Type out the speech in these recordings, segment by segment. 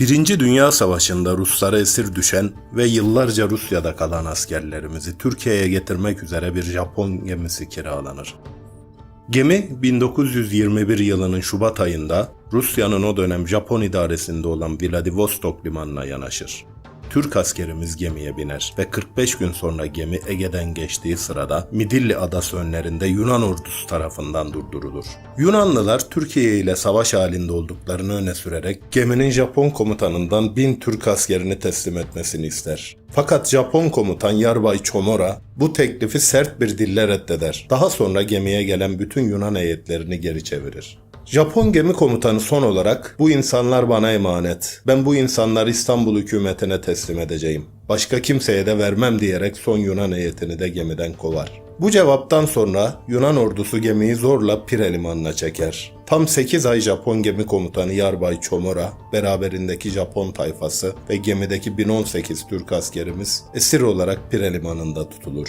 Birinci Dünya Savaşı'nda Ruslara esir düşen ve yıllarca Rusya'da kalan askerlerimizi Türkiye'ye getirmek üzere bir Japon gemisi kiralanır. Gemi 1921 yılının Şubat ayında Rusya'nın o dönem Japon idaresinde olan Vladivostok limanına yanaşır. Türk askerimiz gemiye biner ve 45 gün sonra gemi Ege'den geçtiği sırada Midilli adası önlerinde Yunan ordusu tarafından durdurulur. Yunanlılar Türkiye ile savaş halinde olduklarını öne sürerek geminin Japon komutanından bin Türk askerini teslim etmesini ister. Fakat Japon komutan Yarbay Çomora bu teklifi sert bir dille reddeder. Daha sonra gemiye gelen bütün Yunan heyetlerini geri çevirir. Japon gemi komutanı son olarak bu insanlar bana emanet. Ben bu insanları İstanbul hükümetine teslim edeceğim. Başka kimseye de vermem diyerek son Yunan heyetini de gemiden kovar. Bu cevaptan sonra Yunan ordusu gemiyi zorla Pire limanına çeker. Tam 8 ay Japon gemi komutanı Yarbay Çomora, beraberindeki Japon tayfası ve gemideki 1018 Türk askerimiz esir olarak Pire limanında tutulur.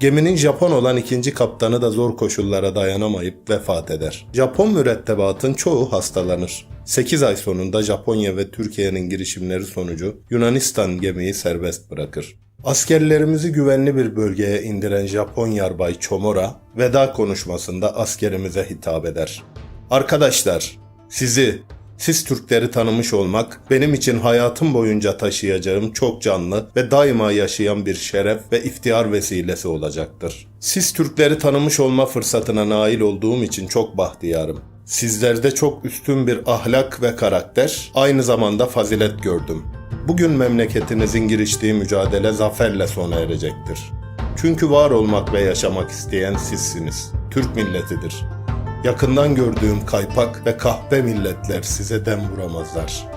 Geminin Japon olan ikinci kaptanı da zor koşullara dayanamayıp vefat eder. Japon mürettebatın çoğu hastalanır. 8 ay sonunda Japonya ve Türkiye'nin girişimleri sonucu Yunanistan gemiyi serbest bırakır. Askerlerimizi güvenli bir bölgeye indiren Japon yarbay Çomora veda konuşmasında askerimize hitap eder. Arkadaşlar, sizi, siz Türkleri tanımış olmak benim için hayatım boyunca taşıyacağım çok canlı ve daima yaşayan bir şeref ve iftihar vesilesi olacaktır. Siz Türkleri tanımış olma fırsatına nail olduğum için çok bahtiyarım. Sizlerde çok üstün bir ahlak ve karakter, aynı zamanda fazilet gördüm. Bugün memleketinizin giriştiği mücadele zaferle sona erecektir. Çünkü var olmak ve yaşamak isteyen sizsiniz. Türk milletidir. Yakından gördüğüm kaypak ve kahpe milletler size dem vuramazlar.